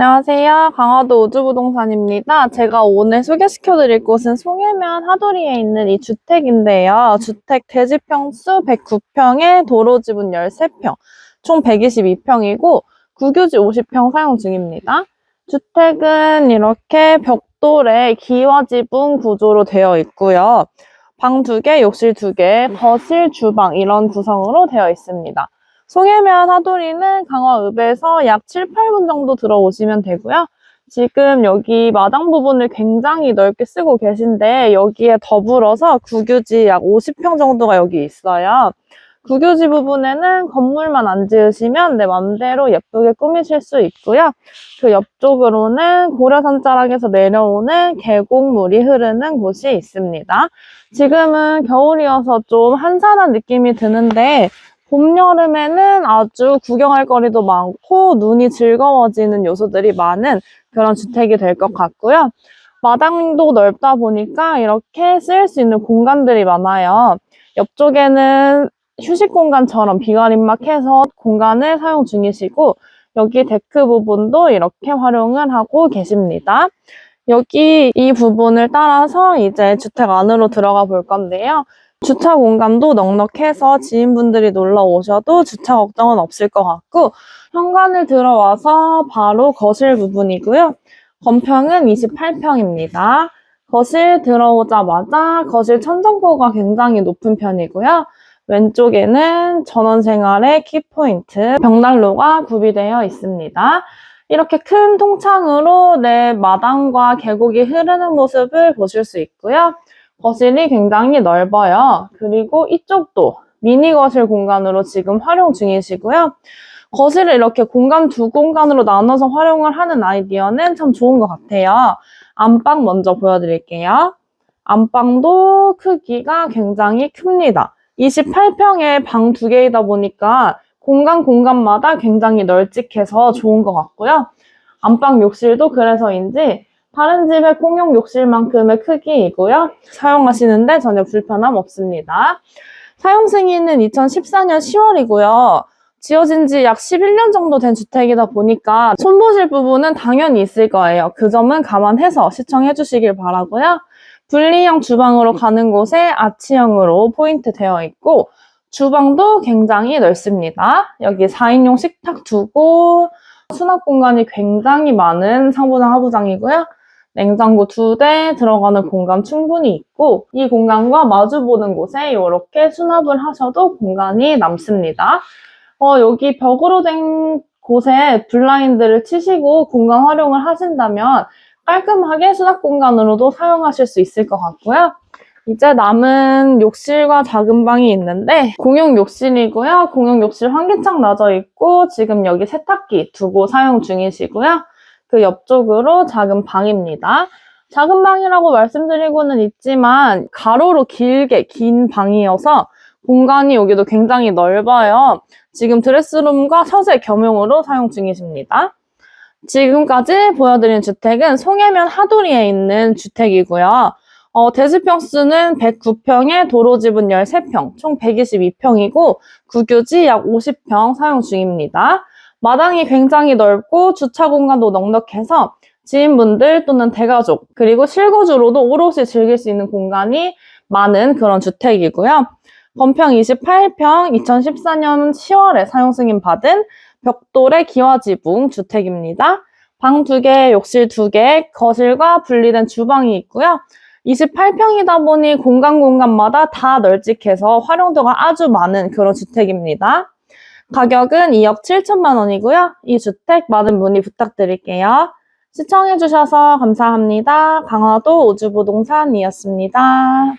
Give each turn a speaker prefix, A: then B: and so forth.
A: 안녕하세요. 강화도 우주부동산입니다. 제가 오늘 소개시켜드릴 곳은 송해면 하도리에 있는 이 주택인데요. 주택 대지평수 109평에 도로 지분 13평, 총 122평이고 국유지 50평 사용 중입니다. 주택은 이렇게 벽돌에 기와 지붕 구조로 되어 있고요. 방 2개, 욕실 2개, 거실, 주방 이런 구성으로 되어 있습니다. 송해면 하도리는 강화읍에서 약 7, 8분 정도 들어오시면 되고요. 지금 여기 마당 부분을 굉장히 넓게 쓰고 계신데 여기에 더불어서 국유지 약 50평 정도가 여기 있어요. 국유지 부분에는 건물만 안 지으시면 내 맘대로 예쁘게 꾸미실 수 있고요. 그 옆쪽으로는 고려산 자락에서 내려오는 계곡물이 흐르는 곳이 있습니다. 지금은 겨울이어서 좀 한산한 느낌이 드는데 봄, 여름에는 아주 구경할 거리도 많고 눈이 즐거워지는 요소들이 많은 그런 주택이 될 것 같고요. 마당도 넓다 보니까 이렇게 쓰일 수 있는 공간들이 많아요. 옆쪽에는 휴식 공간처럼 비가림막 해서 공간을 사용 중이시고 여기 데크 부분도 이렇게 활용을 하고 계십니다. 여기 이 부분을 따라서 이제 주택 안으로 들어가 볼 건데요. 주차 공간도 넉넉해서 지인분들이 놀러 오셔도 주차 걱정은 없을 것 같고 현관을 들어와서 바로 거실 부분이고요. 건평은 28평입니다. 거실 들어오자마자 거실 천정고가 굉장히 높은 편이고요. 왼쪽에는 전원생활의 키포인트 벽난로가 구비되어 있습니다. 이렇게 큰 통창으로 내 마당과 계곡이 흐르는 모습을 보실 수 있고요. 거실이 굉장히 넓어요. 그리고 이쪽도 미니 거실 공간으로 지금 활용 중이시고요. 거실을 이렇게 공간 두 공간으로 나눠서 활용을 하는 아이디어는 참 좋은 것 같아요. 안방 먼저 보여드릴게요. 안방도 크기가 굉장히 큽니다. 28평에 방두 개이다 보니까 공간 공간마다 굉장히 널찍해서 좋은 것 같고요. 안방 욕실도 그래서인지 다른 집의 공용 욕실만큼의 크기이고요. 사용하시는데 전혀 불편함 없습니다. 사용 승인은 2014년 10월이고요. 지어진 지 약 11년 정도 된 주택이다 보니까 손보실 부분은 당연히 있을 거예요. 그 점은 감안해서 시청해 주시길 바라고요. 분리형 주방으로 가는 곳에 아치형으로 포인트 되어 있고 주방도 굉장히 넓습니다. 여기 4인용 식탁 두고 수납 공간이 굉장히 많은 상부장 하부장이고요. 냉장고 두 대 들어가는 공간 충분히 있고 이 공간과 마주보는 곳에 이렇게 수납을 하셔도 공간이 남습니다. 어, 여기 벽으로 된 곳에 블라인드를 치시고 공간 활용을 하신다면 깔끔하게 수납 공간으로도 사용하실 수 있을 것 같고요. 이제 남은 욕실과 작은 방이 있는데 공용 욕실이고요. 공용 욕실 환기창 나져 있고 지금 여기 세탁기 두고 사용 중이시고요. 그 옆쪽으로 작은 방입니다. 작은 방이라고 말씀드리고는 있지만 가로로 길게 긴 방이어서 공간이 여기도 굉장히 넓어요. 지금 드레스룸과 서재 겸용으로 사용 중이십니다. 지금까지 보여드린 주택은 송해면 하도리에 있는 주택이고요. 어, 대지평수는 109평에 도로 지분 13평, 총 122평이고 국유지 약 50평 사용 중입니다. 마당이 굉장히 넓고 주차 공간도 넉넉해서 지인분들 또는 대가족 그리고 실거주로도 오롯이 즐길 수 있는 공간이 많은 그런 주택이고요. 건평 28평 2014년 10월에 사용 승인 받은 벽돌의 기와지붕 주택입니다. 방 2개, 욕실 2개, 거실과 분리된 주방이 있고요. 28평이다 보니 공간 공간마다 다 널찍해서 활용도가 아주 많은 그런 주택입니다. 가격은 2억 7천만 원이고요. 이 주택 많은 문의 부탁드릴게요. 시청해주셔서 감사합니다. 강화도 우주부동산이었습니다.